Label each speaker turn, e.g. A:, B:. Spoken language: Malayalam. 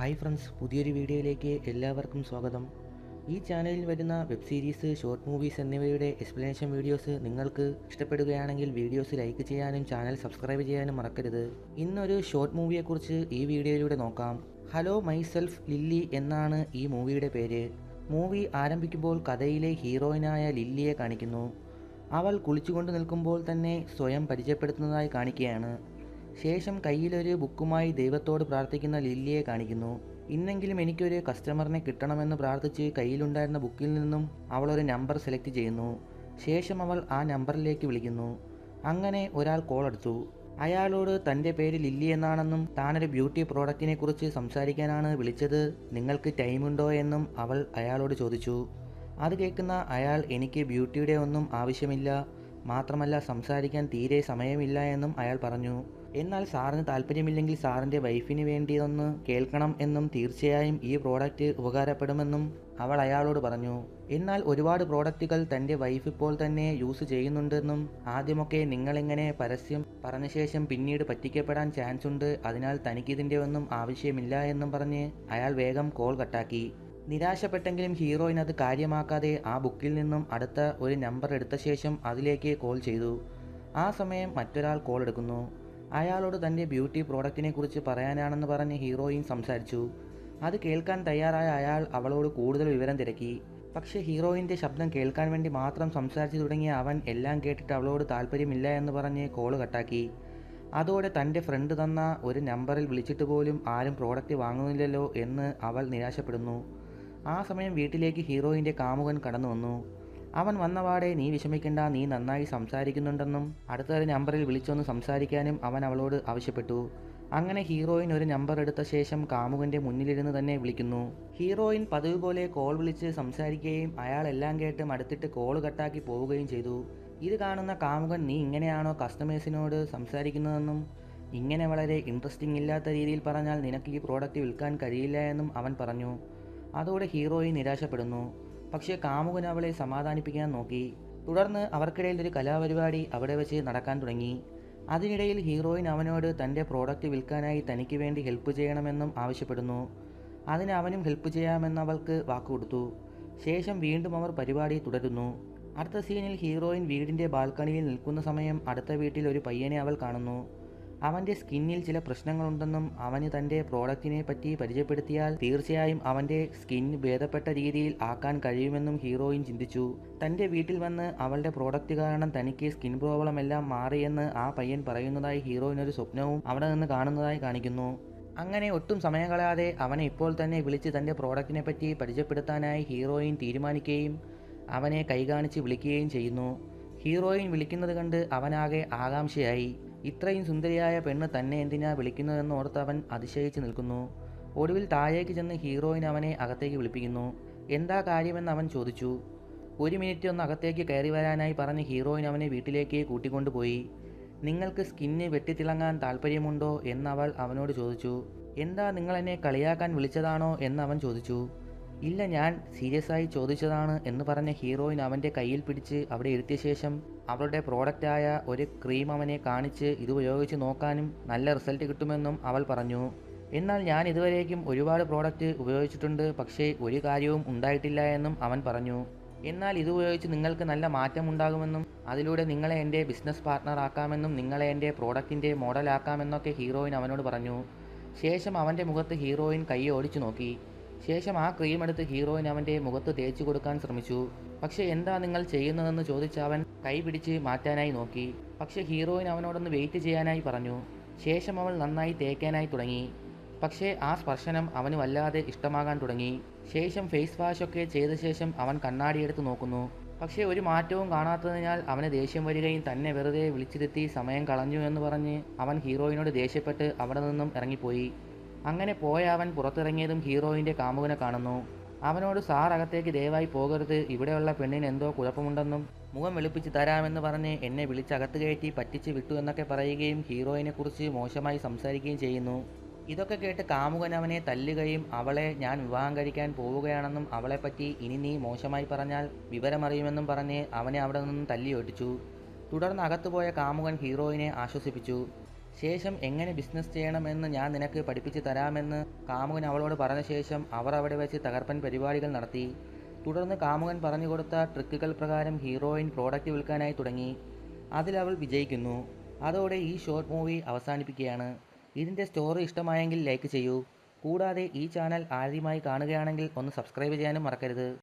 A: ഹായ് ഫ്രണ്ട്സ് പുതിയൊരു വീഡിയോയിലേക്ക് എല്ലാവർക്കും സ്വാഗതം. ഈ ചാനലിൽ വരുന്ന വെബ് സീരീസ് ഷോർട്ട് മൂവീസ് എന്നിവയുടെ എക്സ്പ്ലനേഷൻ വീഡിയോസ് നിങ്ങൾക്ക് ഇഷ്ടപ്പെടുകയാണെങ്കിൽ വീഡിയോസ് ലൈക്ക് ചെയ്യാനും ചാനൽ സബ്സ്ക്രൈബ് ചെയ്യാനും മറക്കരുത്. ഇന്നൊരു ഷോർട്ട് മൂവിയെക്കുറിച്ച് ഈ വീഡിയോയിലൂടെ നോക്കാം. ഹലോ മൈസെൽഫ് ലില്ലി എന്നാണ് ഈ മൂവിയുടെ പേര്. മൂവി ആരംഭിക്കുമ്പോൾ കഥയിലെ ഹീറോയിനായ ലില്ലിയെ കാണിക്കുന്നു. അവൾ കുളിച്ചുകൊണ്ട് നിൽക്കുമ്പോൾ തന്നെ സ്വയം പരിചയപ്പെടുത്തുന്നതായി കാണിക്കുകയാണ്. ശേഷം കയ്യിലൊരു ബുക്കുമായി ദൈവത്തോട് പ്രാർത്ഥിക്കുന്ന ലില്ലിയെ കാണിക്കുന്നു. ഇന്നെങ്കിലും എനിക്കൊരു കസ്റ്റമറിനെ കിട്ടണമെന്ന് പ്രാർത്ഥിച്ച് കയ്യിലുണ്ടായിരുന്ന ബുക്കിൽ നിന്നും അവൾ ഒരു നമ്പർ സെലക്ട് ചെയ്യുന്നു. ശേഷം അവൾ ആ നമ്പറിലേക്ക് വിളിക്കുന്നു. അങ്ങനെ ഒരാൾ കോൾ എടുത്തു. അയാളോട് തന്റെ പേര് ലില്ലി എന്നാണെന്നും താനൊരു ബ്യൂട്ടി പ്രോഡക്റ്റിനെ കുറിച്ച് സംസാരിക്കാനാണ് വിളിച്ചത്. നിങ്ങൾക്ക് ടൈമുണ്ടോ എന്നും അവൾ അയാളോട് ചോദിച്ചു. അത് കേൾക്കുന്ന അയാൾ എനിക്ക് ബ്യൂട്ടിയുടെ ഒന്നും ആവശ്യമില്ല. മാത്രമല്ല സംസാരിക്കാൻ തീരെ സമയമില്ല എന്നും അയാൾ പറഞ്ഞു. എന്നാൽ സാറിന് താല്പര്യമില്ലെങ്കിൽ സാറിന്റെ വൈഫിന് വേണ്ടിയതൊന്ന് കേൾക്കണം എന്നും തീർച്ചയായും ഈ പ്രോഡക്റ്റ് ഉപകാരപ്പെടുമെന്നും അവൾ അയാളോട് പറഞ്ഞു. എന്നാൽ ഒരുപാട് പ്രോഡക്റ്റുകൾ തന്റെ വൈഫ് ഇപ്പോൾ തന്നെ യൂസ് ചെയ്യുന്നുണ്ടെന്നും ആദ്യമൊക്കെ നിങ്ങളിങ്ങനെ പരസ്യം പറഞ്ഞ ശേഷം പിന്നീട് പറ്റിക്കപ്പെടാൻ ചാൻസ് ഉണ്ട് അതിനാൽ തനിക്കിതിന്റെ ഒന്നും ആവശ്യമില്ല എന്നും പറഞ്ഞ് അയാൾ വേഗം കോൾ കട്ടാക്കി നിരാശപ്പെട്ടെങ്കിലും ഹീറോയിൻ അത് കാര്യമാക്കാതെ ആ ബുക്കിൽ നിന്നും അടുത്ത ഒരു നമ്പർ എടുത്ത ശേഷം അതിലേക്ക് കോൾ ചെയ്തു. ആ സമയം മറ്റൊരാൾ കോൾ എടുക്കുന്നു. അയാളോട് തന്റെ ബ്യൂട്ടി പ്രോഡക്റ്റിനെ കുറിച്ച് പറയാനാണെന്ന് പറഞ്ഞ് ഹീറോയിൻ സംസാരിച്ചു. അത് കേൾക്കാൻ തയ്യാറായ അയാൾ അവളോട് കൂടുതൽ വിവരം തിരക്കി. പക്ഷേ ഹീറോയിന്റെ ശബ്ദം കേൾക്കാൻ വേണ്ടി മാത്രം സംസാരിച്ചു തുടങ്ങിയ അവൻ എല്ലാം കേട്ടിട്ട് അവളോട് താല്പര്യമില്ല എന്ന് പറഞ്ഞ് കോൾ കട്ടാക്കി. അതോടെ തന്റെ ഫ്രണ്ട് തന്ന ഒരു നമ്പറിൽ വിളിച്ചിട്ട് പോലും ആരും പ്രോഡക്റ്റ് വാങ്ങുന്നില്ലല്ലോ എന്ന് അവൾ നിരാശപ്പെടുന്നു. ആ സമയം വീട്ടിലേക്ക് ഹീറോയിന്റെ കാമുകൻ കടന്നു വന്നു അവൻ വന്നപാടെ നീ വിഷമിക്കണ്ട നീ നന്നായി സംസാരിക്കുന്നുണ്ടെന്നും അടുത്തൊരു നമ്പറിൽ വിളിച്ചൊന്ന് സംസാരിക്കാനും അവൻ അവളോട് ആവശ്യപ്പെട്ടു. അങ്ങനെ ഹീറോയിൻ ഒരു നമ്പർ എടുത്ത ശേഷം കാമുകന്റെ മുന്നിലിരുന്ന് തന്നെ വിളിക്കുന്നു. ഹീറോയിൻ പതിവ് പോലെ കോൾ വിളിച്ച് സംസാരിക്കുകയും അയാൾ എല്ലാം കേട്ട് മടുത്തിട്ട് കോൾ കട്ടാക്കി പോവുകയും ചെയ്തു. ഇത് കാണുന്ന കാമുകൻ നീ ഇങ്ങനെയാണോ കസ്റ്റമേഴ്സിനോട് സംസാരിക്കുന്നതെന്നും ഇങ്ങനെ വളരെ ഇൻട്രസ്റ്റിംഗ് ഇല്ലാത്ത രീതിയിൽ പറഞ്ഞാൽ നിനക്ക് ഈ പ്രോഡക്റ്റ് വിൽക്കാൻ കഴിയില്ല എന്നും അവൻ പറഞ്ഞു. അതോടെ ഹീറോയിൻ നിരാശപ്പെടുന്നു. പക്ഷേ കാമുകൻ അവളെ സമാധാനിപ്പിക്കാൻ നോക്കി. തുടർന്ന് അവർക്കിടയിൽ ഒരു കലാപരിപാടി അവിടെ വെച്ച് നടക്കാൻ തുടങ്ങി. അതിനിടയിൽ ഹീറോയിൻ അവനോട് തന്റെ പ്രോഡക്റ്റ് വിൽക്കാനായി തനിക്ക് വേണ്ടി ഹെൽപ്പ് ചെയ്യണമെന്നും ആവശ്യപ്പെടുന്നു. അതിന് അവനും ഹെൽപ്പ് ചെയ്യാമെന്ന് അവൾക്ക് വാക്കുകൊടുത്തു. ശേഷം വീണ്ടും അവർ പരിപാടി തുടരുന്നു. അടുത്ത സീനിൽ ഹീറോയിൻ വീടിന്റെ ബാൽക്കണിയിൽ നിൽക്കുന്ന സമയം അടുത്ത വീട്ടിൽ ഒരു പയ്യനെ അവൾ കാണുന്നു. അവന്റെ സ്കിന്നിൽ ചില പ്രശ്നങ്ങളുണ്ടെന്നും അവന് തന്റെ പ്രോഡക്റ്റിനെ പറ്റി പരിചയപ്പെടുത്തിയാൽ തീർച്ചയായും അവന്റെ സ്കിൻ ഭേദപ്പെട്ട രീതിയിൽ ആക്കാൻ കഴിയുമെന്നും ഹീറോയിൻ ചിന്തിച്ചു. തന്റെ വീട്ടിൽ വന്ന് അവളുടെ പ്രോഡക്റ്റ് കാരണം തനിക്ക് സ്കിൻ പ്രോബ്ലം എല്ലാം മാറിയെന്ന് ആ പയ്യൻ പറയുന്നതായി ഹീറോയിൻ ഒരു സ്വപ്നവും അവിടെ നിന്ന് കാണുന്നതായി കാണിക്കുന്നു. അങ്ങനെ ഒട്ടും സമയം കളയാതെ അവനെ ഇപ്പോൾ തന്നെ വിളിച്ച് തന്റെ പ്രോഡക്റ്റിനെ പറ്റി പരിചയപ്പെടുത്താനായി ഹീറോയിൻ തീരുമാനിക്കുകയും അവനെ കൈകാണിച്ച് വിളിക്കുകയും ചെയ്യുന്നു. ഹീറോയിൻ വിളിക്കുന്നത് കണ്ട് അവനാകെ ആകാംക്ഷയായി. ഇത്രയും സുന്ദരിയായ പെണ്ണ് തന്നെ എന്തിനാ വിളിക്കുന്നതെന്ന് ഓർത്ത് അവൻ അതിശയിച്ച് നിൽക്കുന്നു. ഒടുവിൽ താഴേക്ക് ചെന്ന് ഹീറോയിൻ അവനെ അകത്തേക്ക് വിളിപ്പിക്കുന്നു. എന്താ കാര്യമെന്ന് അവൻ ചോദിച്ചു. ഒരു മിനിറ്റ് ഒന്ന് അകത്തേക്ക് കയറി വരാനായി പറഞ്ഞ് ഹീറോയിൻ അവനെ വീട്ടിലേക്ക് കൂട്ടിക്കൊണ്ടുപോയി നിങ്ങൾക്ക് സ്കിന്ന് വെട്ടിത്തിളങ്ങാൻ താല്പര്യമുണ്ടോ എന്നവൾ അവനോട് ചോദിച്ചു. എന്താ നിങ്ങൾ എന്നെ കളിയാക്കാൻ വിളിച്ചതാണോ എന്ന് അവൻ ചോദിച്ചു. ഇല്ല ഞാൻ സീരിയസ് ആയി ചോദിച്ചതാണ് എന്ന് പറഞ്ഞ ഹീറോയിൻ അവന്റെ കയ്യിൽ പിടിച്ച് അവിടെ ഇരുത്തിയ ശേഷം അവളുടെ പ്രോഡക്റ്റായ ഒരു ക്രീം അവനെ കാണിച്ച് ഇത് ഉപയോഗിച്ച് നോക്കാനും നല്ല റിസൾട്ട് കിട്ടുമെന്നും അവൾ പറഞ്ഞു. എന്നാൽ ഞാൻ ഇതുവരേക്കും ഒരുപാട് പ്രോഡക്റ്റ് ഉപയോഗിച്ചിട്ടുണ്ട് പക്ഷേ ഒരു കാര്യവും ഉണ്ടായിട്ടില്ല എന്നും അവൻ പറഞ്ഞു. എന്നാൽ ഇത് ഉപയോഗിച്ച് നിങ്ങൾക്ക് നല്ല മാറ്റം ഉണ്ടാകുമെന്നും അതിലൂടെ നിങ്ങളെ എന്റെ ബിസിനസ് പാർട്ട്ണർ ആക്കാമെന്നും നിങ്ങളെ എന്റെ പ്രോഡക്റ്റിന്റെ മോഡലാക്കാമെന്നൊക്കെ ഹീറോയിൻ അവനോട് പറഞ്ഞു. ശേഷം അവന്റെ മുഖത്ത് ഹീറോയിൻ കൈ ഓടിച്ചു നോക്കി. ശേഷം ആ ക്രീം എടുത്ത് ഹീറോയിൻ അവന്റെ മുഖത്ത് തേച്ചു കൊടുക്കാൻ ശ്രമിച്ചു. പക്ഷേ എന്താ നിങ്ങൾ ചെയ്യുന്നതെന്ന് ചോദിച്ച് അവൻ കൈ പിടിച്ച് മാറ്റാനായി നോക്കി. പക്ഷേ ഹീറോയിൻ അവനോടൊന്ന് വെയിറ്റ് ചെയ്യാനായി പറഞ്ഞു. ശേഷം അവൾ നന്നായി തേക്കാനായി തുടങ്ങി. പക്ഷേ ആ സ്പർശനം അവന് വല്ലാതെ ഇഷ്ടമാകാൻ തുടങ്ങി. ശേഷം ഫേസ് വാഷ് ഒക്കെ ചെയ്ത ശേഷം അവൻ കണ്ണാടിയെടുത്ത് നോക്കുന്നു. പക്ഷേ ഒരു മാറ്റവും കാണാത്തതിനാൽ അവന് ദേഷ്യം വരികയും തന്നെ വെറുതെ വിളിച്ചിരുത്തി സമയം കളഞ്ഞു എന്ന് പറഞ്ഞ് അവൻ ഹീറോയിനോട് ദേഷ്യപ്പെട്ട് അവിടെ നിന്നും ഇറങ്ങിപ്പോയി. അങ്ങനെ പോയ അവൻ പുറത്തിറങ്ങിയതും ഹീറോയിന്റെ കാമുകനെ കാണുന്നു. അവനോട് സാർ അകത്തേക്ക് ദയവായി പോകരുത്. ഇവിടെയുള്ള പെണ്ണിന് എന്തോ കുഴപ്പമുണ്ടെന്നും മുഖം വെളുപ്പിച്ച് തരാമെന്ന് പറഞ്ഞ് എന്നെ വിളിച്ച് അകത്ത് കയറ്റി പറ്റിച്ച് വിട്ടു എന്നൊക്കെ പറയുകയും ഹീറോയിനെക്കുറിച്ച് മോശമായി സംസാരിക്കുകയും ചെയ്യുന്നു. ഇതൊക്കെ കേട്ട് കാമുകൻ അവനെ തല്ലുകയും അവളെ ഞാൻ വിവാഹം കഴിക്കാൻ പോവുകയാണെന്നും അവളെപ്പറ്റി ഇനി നീ മോശമായി പറഞ്ഞാൽ വിവരമറിയുമെന്നും പറഞ്ഞ് അവനെ അവിടെ നിന്നും തല്ലി ഒട്ടിച്ചു തുടർന്ന് അകത്തുപോയ കാമുകൻ ഹീറോയിനെ ആശ്വസിപ്പിച്ചു. ശേഷം എങ്ങനെ ബിസിനസ് ചെയ്യണമെന്ന് ഞാൻ നിനക്ക് പഠിപ്പിച്ചു തരാമെന്ന് കാമുകൻ അവളോട് പറഞ്ഞ ശേഷം അവർ അവിടെ വെച്ച് തകർപ്പൻ പരിപാടികൾ നടത്തി. തുടർന്ന് കാമുകൻ പറഞ്ഞു കൊടുത്ത ട്രിക്കുകൾ പ്രകാരം ഹീറോയിൻ പ്രോഡക്റ്റ് വിൽക്കാനായി തുടങ്ങി. അതിലവൾ വിജയിക്കുന്നു. അതോടെ ഈ ഷോർട്ട് മൂവി അവസാനിപ്പിക്കുകയാണ്. ഇതിന്റെ സ്റ്റോറി ഇഷ്ടമായെങ്കിൽ ലൈക്ക് ചെയ്യൂ. കൂടാതെ ഈ ചാനൽ ആദ്യമായി കാണുകയാണെങ്കിൽ ഒന്ന് സബ്സ്ക്രൈബ് ചെയ്യാനും മറക്കരുത്.